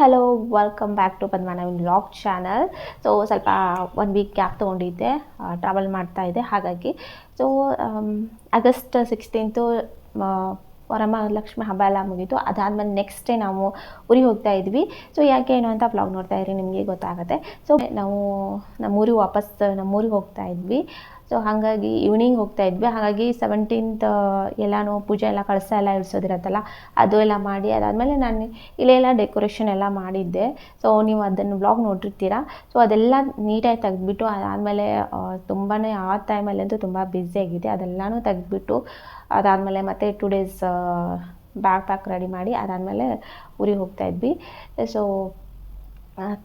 Hello welcome back to ಪದ್ಮನಾವಿನ್ vlog channel so ಸ್ವಲ್ಪ one week gap ತೊಗೊಂಡಿದ್ದೆ travel ಮಾಡ್ತಾ ಇದ್ದೆ. ಹಾಗಾಗಿ ಸೊ ಆಗಸ್ಟ್ ಸಿಕ್ಸ್ಟೀನ್ತು ವರಮಹಾಲಕ್ಷ್ಮಿ ಹಬ್ಬ ಎಲ್ಲ ಮುಗೀತು. ಅದಾದಮೇಲೆ ನೆಕ್ಸ್ಟ್ ಡೇ ನಾವು ಊರಿಗೆ ಹೋಗ್ತಾ ಇದ್ವಿ. ಸೊ ಯಾಕೆ, ಏನು ಅಂತ ಬ್ಲಾಗ್ ನೋಡ್ತಾ ಇರಿ, ನಿಮಗೆ ಗೊತ್ತಾಗುತ್ತೆ. ಸೊ ನಾವು ನಮ್ಮೂರಿಗೆ ವಾಪಸ್, ನಮ್ಮೂರಿಗೆ ಹೋಗ್ತಾ ಇದ್ವಿ. ಸೊ ಹಾಗಾಗಿ ಈವ್ನಿಂಗ್ ಹೋಗ್ತಾ ಇದ್ವಿ. ಹಾಗಾಗಿ ಸೆವೆಂಟೀನ್ತ್ ಎಲ್ಲನೂ ಪೂಜೆ ಎಲ್ಲ ಕಳಸ ಎಲ್ಲ ಇಡ್ಸೋದಿರತ್ತಲ್ಲ ಅದು ಎಲ್ಲ ಮಾಡಿ ಅದಾದಮೇಲೆ ನಾನು ಇಲ್ಲೇ ಇಲ್ಲೆಲ್ಲ ಡೆಕೋರೇಷನ್ ಎಲ್ಲ ಮಾಡಿದ್ದೆ. ಸೊ ನೀವು ಅದನ್ನು ಬ್ಲಾಗ್ ನೋಡಿರ್ತೀರ ಸೊ ಅದೆಲ್ಲ ನೀಟಾಗಿ ತೆಗೆದ್ಬಿಟ್ಟು ಅದಾದಮೇಲೆ ತುಂಬಾ ಆ ಟೈಮಲ್ಲಂತೂ ತುಂಬ ಬ್ಯುಸಿಯಾಗಿದೆ ಅದೆಲ್ಲನೂ ತೆಗೆದ್ಬಿಟ್ಟು ಅದಾದಮೇಲೆ ಮತ್ತೆ two days bag pack ready ಮಾಡಿ ಅದಾದಮೇಲೆ ಊರಿಗೆ ಹೋಗ್ತಾಯಿದ್ವಿ ಸೊ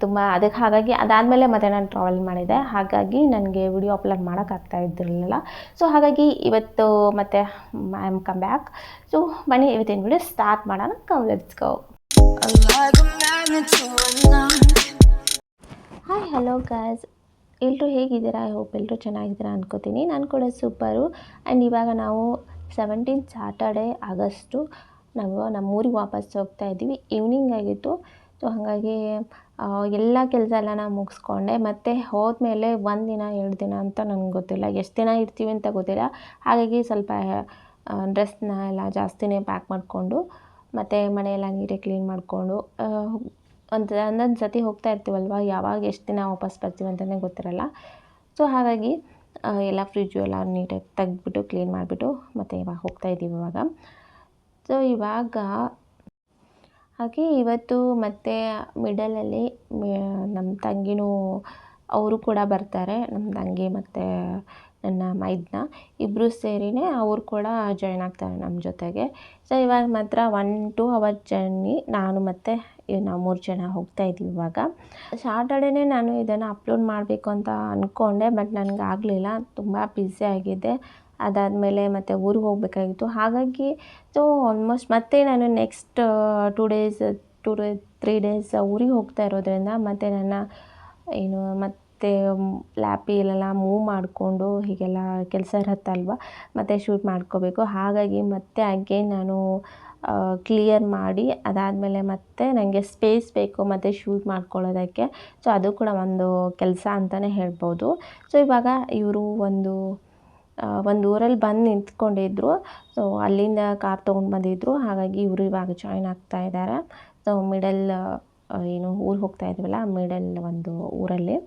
ತುಂಬ ಅದಕ್ಕೆ ಹಾಗಾಗಿ ಅದಾದಮೇಲೆ ಮತ್ತೆ ನಾನು ಟ್ರಾವೆಲ್ ಮಾಡಿದೆ. ಹಾಗಾಗಿ ನನಗೆ ವಿಡಿಯೋ ಅಪ್ಲೋಡ್ ಮಾಡೋಕ್ಕಾಗ್ತಾ ಇದ್ದಿರಲಿಲ್ಲ. ಸೊ ಹಾಗಾಗಿ ಇವತ್ತು ಮತ್ತೆ I am come back so ಬನ್ನಿ, ಇವತ್ತಿನ ವಿಡಿಯೋ ಸ್ಟಾರ್ಟ್ ಮಾಡೋಣ. Come let's go. Hi hello guys ಎಲ್ಲರೂ ಹೇಗಿದ್ದೀರಾ? ಐ ಹೋಪ್ ಎಲ್ಲರೂ ಚೆನ್ನಾಗಿದ್ದೀರಾ ಅನ್ಕೋತೀನಿ. ನಾನು ಕೂಡ ಸೂಪರು ಆ್ಯಂಡ್ ಇವಾಗ ನಾವು ಸೆವೆಂಟೀನ್ ಸ್ಯಾಟರ್ಡೇ ಆಗಸ್ಟು ನಾವು ನಮ್ಮೂರಿಗೆ ವಾಪಸ್ ಹೋಗ್ತಾ ಇದ್ದೀವಿ. ಈವ್ನಿಂಗ್ ಆಗಿತ್ತು. ಸೊ ಹಾಗಾಗಿ ಎಲ್ಲ ಕೆಲಸ ಎಲ್ಲ ನಾನು ಮುಗಿಸ್ಕೊಂಡೆ. ಮತ್ತು ಹೋದ್ಮೇಲೆ ಒಂದು ದಿನ, ಎರಡು ದಿನ ಅಂತ ನನಗೆ ಗೊತ್ತಿಲ್ಲ. ಎಷ್ಟು ದಿನ ಇರ್ತೀವಿ ಅಂತ ಗೊತ್ತಿಲ್ಲ. ಹಾಗಾಗಿ ಸ್ವಲ್ಪ ಡ್ರೆಸ್ನ ಎಲ್ಲ ಜಾಸ್ತಿನೇ ಪ್ಯಾಕ್ ಮಾಡಿಕೊಂಡು, ಮತ್ತು ಮನೆಯೆಲ್ಲ ನೀಟಾಗಿ ಕ್ಲೀನ್ ಮಾಡಿಕೊಂಡು ಒಂದು ಒಂದೊಂದು ಸತಿ ಹೋಗ್ತಾ ಇರ್ತೀವಲ್ವ? ಯಾವಾಗ ಎಷ್ಟು ದಿನ ವಾಪಸ್ ಬರ್ತೀವಿ ಅಂತಲೇ ಗೊತ್ತಿರಲ್ಲ. ಸೊ ಹಾಗಾಗಿ ಎಲ್ಲ ಫ್ರಿಜ್ಜು ಎಲ್ಲ ನೀಟಾಗಿ ತೆಗೆದ್ಬಿಟ್ಟು ಕ್ಲೀನ್ ಮಾಡಿಬಿಟ್ಟು, ಮತ್ತು ಇವಾಗ ಹೋಗ್ತಾ ಇದ್ದೀವಿ ಇವಾಗ. ಸೊ ಇವಾಗ ಹಾಗೆ ಇವತ್ತು ಮತ್ತೆ ಮಿಡಲಲ್ಲಿ ನಮ್ಮ ತಂಗಿನೂ ಅವರು ಕೂಡ ಬರ್ತಾರೆ. ನಮ್ಮ ತಂಗಿ ಮತ್ತು ನನ್ನ ಮೈದ್ನ ಇಬ್ಬರು ಸೇರಿನೇ ಅವರು ಕೂಡ ಜಾಯ್ನ್ ಆಗ್ತಾರೆ ನಮ್ಮ ಜೊತೆಗೆ. ಸೊ ಇವಾಗ ಮಾತ್ರ ಒನ್ ಟು ಅವರ್ ಜರ್ನಿ ನಾನು ಮತ್ತು ನಾವು ಮೂರು ಜನ ಹೋಗ್ತಾ ಇದ್ದೀವಿ ಇವಾಗ. ಸಾಟರ್ಡೇನೇ ನಾನು ಇದನ್ನು ಅಪ್ಲೋಡ್ ಮಾಡಬೇಕು ಅಂತ ಅಂದ್ಕೊಂಡೆ ಬಟ್ ನನಗೆ ಆಗಲಿಲ್ಲ. ತುಂಬ ಬ್ಯುಸಿ ಆಗಿದ್ದೆ ಅದಾದಮೇಲೆ ಮತ್ತೆ ಊರಿಗೆ ಹೋಗಬೇಕಾಗಿತ್ತು. ಹಾಗಾಗಿ ಸೊ ಆಲ್ಮೋಸ್ಟ್ ಮತ್ತೆ ನಾನು next two days two day three days ಊರಿಗೆ ಹೋಗ್ತಾ ಇರೋದ್ರಿಂದ ಮತ್ತು ನನ್ನ, ಏನು, ಮತ್ತು ಲ್ಯಾಪಿ ಇಲ್ಲೆಲ್ಲ ಮೂವ್ ಮಾಡಿಕೊಂಡು ಹೀಗೆಲ್ಲ ಕೆಲಸ ಇರುತ್ತಲ್ವ ಮತ್ತು ಶೂಟ್ ಮಾಡ್ಕೋಬೇಕು. ಹಾಗಾಗಿ ಮತ್ತೆ ಹಾಗೆ ನಾನು ಕ್ಲಿಯರ್ ಮಾಡಿ ಅದಾದಮೇಲೆ ಮತ್ತೆ ನನಗೆ ಸ್ಪೇಸ್ ಬೇಕು ಮತ್ತು ಶೂಟ್ ಮಾಡ್ಕೊಳ್ಳೋದಕ್ಕೆ. ಸೊ ಅದು ಕೂಡ ಒಂದು ಕೆಲಸ ಅಂತಲೇ ಹೇಳ್ಬೋದು. ಸೊ ಇವಾಗ ಇವರು ಒಂದು ಒಂದು ಊರಲ್ಲಿ ಬಂದು ನಿಂತ್ಕೊಂಡಿದ್ರು. ಸೊ ಅಲ್ಲಿಂದ ಕಾರ್ ತೊಗೊಂಡು ಬಂದಿದ್ರು. ಹಾಗಾಗಿ ಇವರು ಇವಾಗ ಜಾಯ್ನ್ ಆಗ್ತಾ ಇದ್ದಾರೆ ಸೊ ಮಿಡಲ್ ಏನು ಊರು ಹೋಗ್ತಾ ಇದ್ವಲ್ಲ ಮಿಡಲ್ ಒಂದು ಊರಲ್ಲಿ.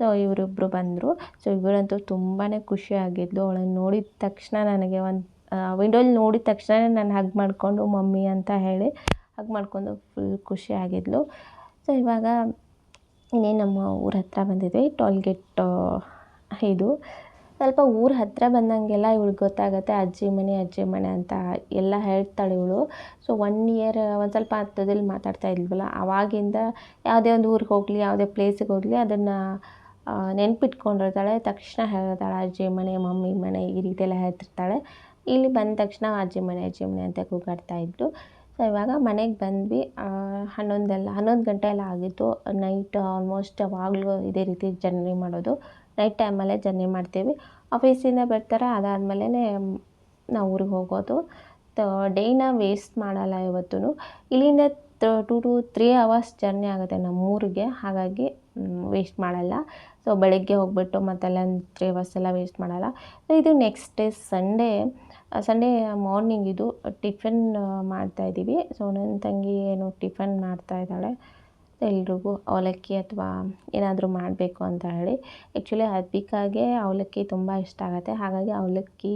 ಸೊ ಇವರಿಬ್ಬರು ಬಂದರು. ಸೊ ಇವರಂತೂ ತುಂಬಾ ಖುಷಿ ಆಗಿದ್ಲು. ಅವಳನ್ನು ನೋಡಿದ ತಕ್ಷಣ ನನಗೆ ಒಂದು ವಿಂಡೋಲಿ ನೋಡಿದ ತಕ್ಷಣ ನಾನು ಹಗ್ ಮಾಡಿಕೊಂಡು, ಮಮ್ಮಿ ಅಂತ ಹೇಳಿ ಹಗ್ ಮಾಡ್ಕೊಂಡು ಫುಲ್ ಖುಷಿ ಆಗಿದ್ಲು. ಸೊ ಇವಾಗ ಇನ್ನೇನು ನಮ್ಮ ಊರ ಹತ್ರ ಬಂದಿದ್ವಿ ಟೋಲ್ಗೇಟ್ ಇದು. ಸ್ವಲ್ಪ ಊರ ಹತ್ತಿರ ಬಂದಂಗೆಲ್ಲ ಇವಳಿಗೆ ಗೊತ್ತಾಗುತ್ತೆ, ಅಜ್ಜಿ ಮನೆ ಅಜ್ಜಿ ಮನೆ ಅಂತ ಎಲ್ಲ ಹೇಳ್ತಾಳೆ ಇವಳು. ಸೊ ಒನ್ ಇಯರ್ ಒಂದು ಸ್ವಲ್ಪ ಹತ್ತದಲ್ಲಿ ಮಾತಾಡ್ತಾ ಇದ್ವಲ್ಲ ಆವಾಗಿಂದ ಯಾವುದೇ ಒಂದು ಊರಿಗೆ ಹೋಗಲಿ, ಯಾವುದೇ ಪ್ಲೇಸಿಗೆ ಹೋಗಲಿ, ಅದನ್ನು ನೆನ್ಪಿಟ್ಕೊಂಡಿರ್ತಾಳೆ. ತಕ್ಷಣ ಹೇಳ್ತಾಳೆ, ಅಜ್ಜಿ ಮನೆ, ಮಮ್ಮಿ ಮನೆ ಈ ರೀತಿ ಎಲ್ಲ ಹೇಳ್ತಿರ್ತಾಳೆ. ಇಲ್ಲಿ ಬಂದ ತಕ್ಷಣ ಅಜ್ಜಿ ಮನೆ ಅಜ್ಜಿ ಮನೆ ಅಂತ ಕೂಗಾಡ್ತಾ ಇದ್ಲು. ಸೊ ಇವಾಗ ಮನೆಗೆ ಬಂದ್ವಿ. ಹನ್ನೊಂದೆಲ್ಲ, ಹನ್ನೊಂದು ಗಂಟೆ ಎಲ್ಲ ಆಗಿತ್ತು. ನೈಟ್ ಆಲ್ಮೋಸ್ಟ್ ಯಾವಾಗಲೂ ಇದೇ ರೀತಿ ಜರ್ನಿ ಮಾಡೋದು. ನೈಟ್ ಟೈಮಲ್ಲೇ ಜರ್ನಿ ಮಾಡ್ತೀವಿ. ಆಫೀಸಿಂದ ಬರ್ತಾರೆ ಅದಾದಮೇಲೆ ನಾವು ಊರಿಗೆ ಹೋಗೋದು. ಡೇನ ವೇಸ್ಟ್ ಮಾಡಲ್ಲ ಇವತ್ತು ಇಲ್ಲಿಂದ two to three hours journey ಆಗುತ್ತೆ ನಮ್ಮ ಊರಿಗೆ ಹಾಗಾಗಿ ವೇಸ್ಟ್ ಮಾಡಲ್ಲ. ಸೊ ಬೆಳಗ್ಗೆ ಹೋಗ್ಬಿಟ್ಟು ಮತ್ತೆಲ್ಲ ತ್ರೀ ಅವರ್ಸ್ ಎಲ್ಲ ವೇಸ್ಟ್ ಮಾಡಲ್ಲ. ಇದು next day Sunday Sunday morning ಇದು ಟಿಫನ್ ಮಾಡ್ತಾಯಿದ್ದೀವಿ ಸೊ ನನ್ನ ತಂಗಿ ಏನು ಟಿಫನ್ ಮಾಡ್ತಾ ಇದ್ದಾಳೆ. ಎಲ್ರಿಗೂ ಅವಲಕ್ಕಿ ಅಥವಾ ಏನಾದರೂ ಮಾಡಬೇಕು ಅಂತ ಹೇಳಿ. ಆ್ಯಕ್ಚುಲಿ ಹರ್ಬಿಕಾಗೆ ಅವಲಕ್ಕಿ ತುಂಬ ಇಷ್ಟ ಆಗುತ್ತೆ. ಹಾಗಾಗಿ ಅವಲಕ್ಕಿ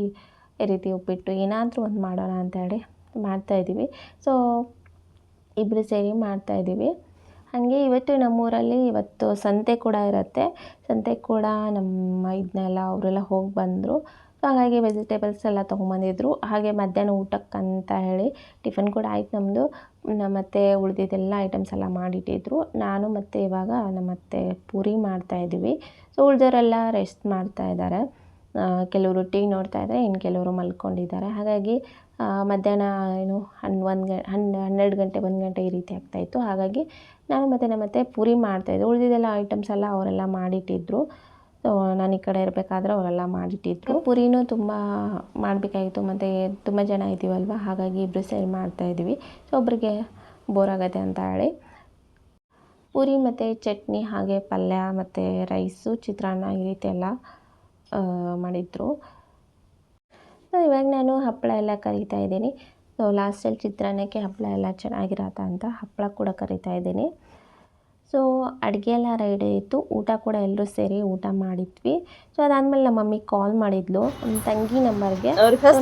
ಈ ರೀತಿ ಉಪ್ಪಿಟ್ಟು ಏನಾದರೂ ಒಂದು ಮಾಡೋಣ ಅಂತ ಹೇಳಿ ಮಾಡ್ತಾಯಿದ್ದೀವಿ ಸೊ ಇಬ್ಬರು ಸೇರಿ ಮಾಡ್ತಾಯಿದ್ದೀವಿ ಹಾಗೆ ಇವತ್ತು ನಮ್ಮೂರಲ್ಲಿ ಇವತ್ತು ಸಂತೆ ಕೂಡ ಇರುತ್ತೆ. ಸಂತೆ ಕೂಡ ನಮ್ಮ ಇದನ್ನೆಲ್ಲ ಅವರೆಲ್ಲ ಹೋಗಿ ಬಂದರು. ಸೊ ಹಾಗಾಗಿ ವೆಜಿಟೇಬಲ್ಸ್ ಎಲ್ಲ ತೊಗೊಂಬಂದಿದ್ರು. ಹಾಗೆ ಮಧ್ಯಾಹ್ನ ಊಟಕ್ಕೆ ಅಂತ ಹೇಳಿ ಟಿಫನ್ ಕೂಡ ಆಯ್ತು ನಮ್ಮದು ಮತ್ತು ಉಳಿದಿದ್ದೆಲ್ಲ ಐಟಮ್ಸ್ ಎಲ್ಲ ಮಾಡಿಟ್ಟಿದ್ರು. ನಾನು ಮತ್ತು ಇವಾಗ ನಮ್ಮ ಅತ್ತೆ ಪೂರಿ ಮಾಡ್ತಾಯಿದ್ದೀವಿ ಸೊ ಉಳಿದವರೆಲ್ಲ ರೆಸ್ಟ್ ಮಾಡ್ತಾ ಇದ್ದಾರೆ. ಕೆಲವರು ಟೀ ನೋಡ್ತಾ ಇದ್ದಾರೆ, ಇನ್ನು ಕೆಲವರು ಮಲ್ಕೊಂಡಿದ್ದಾರೆ. ಹಾಗಾಗಿ ಮಧ್ಯಾಹ್ನ ಏನು ಹನ್ ಒಂದು ಗ ಹನ್ ಹನ್ನೆರಡು ಗಂಟೆ, ಒಂದು ಗಂಟೆ ಈ ರೀತಿ ಆಗ್ತಾಯಿತ್ತು ಹಾಗಾಗಿ, ನಾನು ಮತ್ತು ನಮ್ಮ ಅತ್ತೆ ಪೂರಿ ಮಾಡ್ತಾಯಿದ್ದೆ ಉಳಿದಿದ್ದೆಲ್ಲ ಐಟಮ್ಸ್ ಎಲ್ಲ ಅವರೆಲ್ಲ ಮಾಡಿಟ್ಟಿದ್ರು. ಸೊ ನಾನು ಈ ಕಡೆ ಇರಬೇಕಾದ್ರೆ ಅವರೆಲ್ಲ ಮಾಡಿಟ್ಟಿದ್ರು. ಪೂರಿನೂ ತುಂಬ ಮಾಡಬೇಕಾಗಿತ್ತು. ಮತ್ತು ತುಂಬ ಜನ ಇದ್ದೀವಲ್ವ ಹಾಗಾಗಿ ಇಬ್ಬರು ಸೇರಿ ಮಾಡ್ತಾಯಿದ್ವಿ ಸೊ ಒಬ್ಬರಿಗೆ ಬೋರ್ ಆಗತ್ತೆ ಅಂತ ಹೇಳಿ. ಪೂರಿ ಮತ್ತು ಚಟ್ನಿ ಹಾಗೆ ಪಲ್ಯ ಮತ್ತು ರೈಸು ಚಿತ್ರಾನ್ನ ಈ ರೀತಿ ಎಲ್ಲ ಮಾಡಿದ್ರು. ಸೊ ಇವಾಗ ನಾನು ಹಪ್ಪಳ ಎಲ್ಲ ಕರಿತಾ ಇದ್ದೀನಿ. ಸೊ ಲಾಸ್ಟಲ್ಲಿ ಚಿತ್ರಾನ್ನಕ್ಕೆ ಹಪ್ಪಳ ಎಲ್ಲ ಚೆನ್ನಾಗಿರತ್ತ ಅಂತ ಹಪ್ಪಳ ಕೂಡ ಕರಿತಾ ಇದ್ದೀನಿ. ಸೊ ಅಡುಗೆ ಎಲ್ಲ ರೆಡಿ ಇತ್ತು. ಊಟ ಕೂಡ ಎಲ್ಲರೂ ಸೇರಿ ಊಟ ಮಾಡಿದ್ವಿ. ಸೊ ಅದಾದಮೇಲೆ ನಮ್ಮ ಮಮ್ಮಿ ಕಾಲ್ ಮಾಡಿದ್ಲು. ನಮ್ಮ ತಂಗಿ ನಂಬರ್ಗೆ.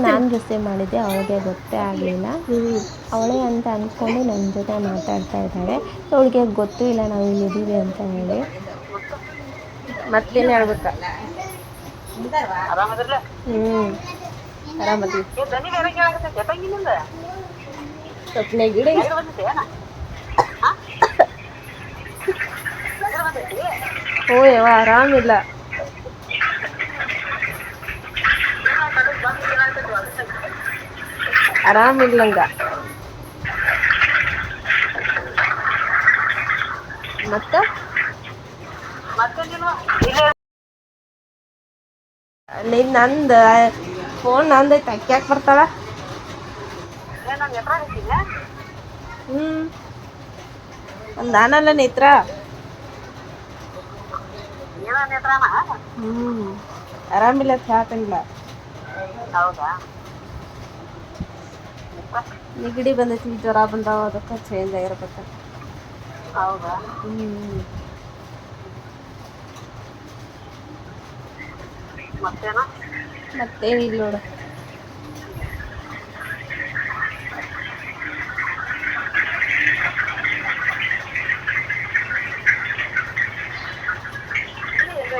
ನಾನು ರಿಸೀವ್ ಮಾಡಿದ್ದೆ. ಅವಳಿಗೆ ಗೊತ್ತೇ ಆಗಲಿಲ್ಲ. ಅವಳೇ ಅಂತ ಅಂದ್ಕೊಂಡು ನನ್ನ ಜೊತೆ ಮಾತಾಡ್ತಾ ಇದ್ದಾಳೆ. ಸೊ ಅವಳಿಗೆ ಗೊತ್ತೂ ಇಲ್ಲ ನಾವು ಇಲ್ಲಿದ್ದೀವಿ ಅಂತ ಹೇಳಿ. ಮತ್ತೇನು ಹೇಳ್ಬೇಕ? ಹ್ಞೂ ಆರಾಮದಿ ಸ್ವಲ್ಪ ನೆಗಡಿ ಓ, ಯವ್ವ, ಆರಾಮಿಲ್ಲ. ಆರಾಮಿಲ್ಲಂಗ ಮತ್ತ? ನಿನ್ ನಂದ ಫೋನ್ ನಂದೈತೆ ಅಕ್ಯಾಕ್ ಬರ್ತಾಳ? ಹ್ಮ್. ಒಂದು ನಾನಲ್ಲ ನೇತ್ರ ಹ್ಞೂ ಆರಾಮಿಲ್ಲ ಸಾಕಂಗಿಲ್ಲ ನೆಗಡಿ ಬಂದೈತಿ ಜ್ವರ ಬಂದಾವ ಅದಕ್ಕೆ ಚೇಂಜ್ ಆಗಿರ್ಬೇಕು ಹೌದಾ? ಮತ್ತೇನ? ಮತ್ತೇನಿಲ್ಲ ನೋಡು ಎಲ್ಲಿ ಹೊರತಾವ ಆಯ್ತವ ಹ್ಞೂ ಯಾರು